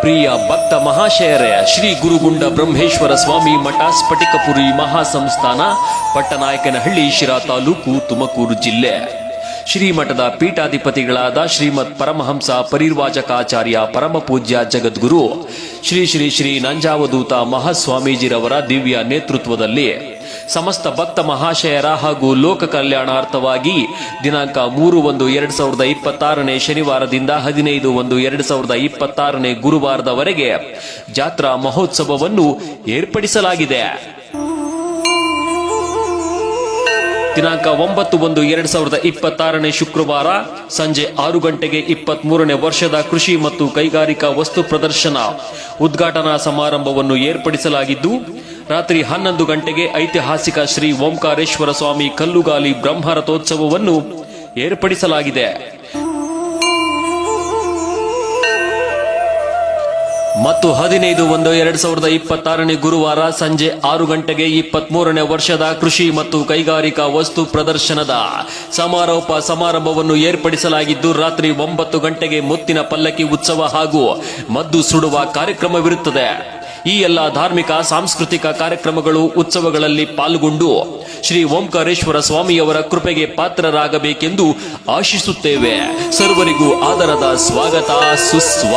ಪ್ರಿಯ ಭಕ್ತ ಮಹಾಶಯರೇ, ಶ್ರೀ ಗುರುಗುಂಡ ಬ್ರಹ್ಮೇಶ್ವರ ಸ್ವಾಮಿ ಮಠ, ಸ್ಫಟಿಕಪುರಿ ಮಹಾಸಂಸ್ಥಾನ, ಪಟ್ಟನಾಯಕನಹಳ್ಳಿ, ಶಿರಾ ತಾಲೂಕು, ತುಮಕೂರು ಜಿಲ್ಲೆ. ಶ್ರೀಮಠದ ಪೀಠಾಧಿಪತಿಗಳಾದ ಶ್ರೀಮತ್ ಪರಮಹಂಸ ಪರಿರ್ವಾಚಕಾಚಾರ್ಯ ಪರಮ ಪೂಜ್ಯ ಜಗದ್ಗುರು, ಶ್ರೀ ಶ್ರೀ ಶ್ರೀ ನಂಜಾವಧೂತ ಮಹಾಸ್ವಾಮೀಜಿರವರ ದಿವ್ಯ ನೇತೃತ್ವದಲ್ಲಿ ಸಮಸ್ತ ಭಕ್ತ ಮಹಾಶಯರ ಹಾಗೂ ಲೋಕ ಕಲ್ಯಾಣಾರ್ಥವಾಗಿ ದಿನಾಂಕ ಮೂರು ಒಂದು ಎರಡ್ ಸಾವಿರದ ಇಪ್ಪತ್ತಾರನೇ ಶನಿವಾರದಿಂದ ಹದಿನೈದು ಒಂದು ಎರಡ್ ಸಾವಿರದ ಇಪ್ಪತ್ತಾರನೇ ಗುರುವಾರದವರೆಗೆ ಜಾತ್ರಾ ಮಹೋತ್ಸವವನ್ನು ಏರ್ಪಡಿಸಲಾಗಿದೆ. ದಿನಾಂಕ ಒಂಬತ್ತು ಒಂದು ಎರಡ್ ಸಾವಿರದ ಇಪ್ಪತ್ತಾರನೇ ಶುಕ್ರವಾರ ಸಂಜೆ ಆರು ಗಂಟೆಗೆ ಇಪ್ಪತ್ತ್ ಮೂರನೇ ವರ್ಷದ ಕೃಷಿ ಮತ್ತು ಕೈಗಾರಿಕಾ ವಸ್ತು ಪ್ರದರ್ಶನ ಉದ್ಘಾಟನಾ ಸಮಾರಂಭವನ್ನು ಏರ್ಪಡಿಸಲಾಗಿದ್ದು ರಾತ್ರಿ ಹನ್ನೊಂದು ಗಂಟೆಗೆ ಐತಿಹಾಸಿಕ ಶ್ರೀ ಓಂಕಾರೇಶ್ವರ ಸ್ವಾಮಿ ಕಲ್ಲುಗಾಲಿ ಬ್ರಹ್ಮರಥೋತ್ಸವವನ್ನು ಏರ್ಪಡಿಸಲಾಗಿದೆ. ಮತ್ತು ಹದಿನೈದು ಒಂದು ಎರಡ್ ಸಾವಿರದ ಇಪ್ಪತ್ತಾರನೇ ಗುರುವಾರ ಸಂಜೆ ಆರು ಗಂಟೆಗೆ ಇಪ್ಪತ್ತ್ ಮೂರನೇ ವರ್ಷದ ಕೃಷಿ ಮತ್ತು ಕೈಗಾರಿಕಾ ವಸ್ತು ಪ್ರದರ್ಶನದ ಸಮಾರೋಪ ಸಮಾರಂಭವನ್ನು ಏರ್ಪಡಿಸಲಾಗಿದ್ದು ರಾತ್ರಿ ಒಂಬತ್ತು ಗಂಟೆಗೆ ಮುತ್ತಿನ ಪಲ್ಲಕ್ಕಿ ಉತ್ಸವ ಹಾಗೂ ಮದ್ದು ಸುಡುವ ಕಾರ್ಯಕ್ರಮವಿರುತ್ತದೆ. ಈ ಎಲ್ಲ ಧಾರ್ಮಿಕ, ಸಾಂಸ್ಕೃತಿಕ ಕಾರ್ಯಕ್ರಮಗಳು, ಉತ್ಸವಗಳಲ್ಲಿ ಪಾಲ್ಗೊಂಡು ಶ್ರೀ ಓಂಕಾರೇಶ್ವರ ಸ್ವಾಮಿಯವರ ಕೃಪೆಗೆ ಪಾತ್ರರಾಗಬೇಕೆಂದು ಆಶಿಸುತ್ತೇವೆ. ಸರ್ವರಿಗೂ ಆದರದ ಸ್ವಾಗತ, ಸುಸ್ವಾ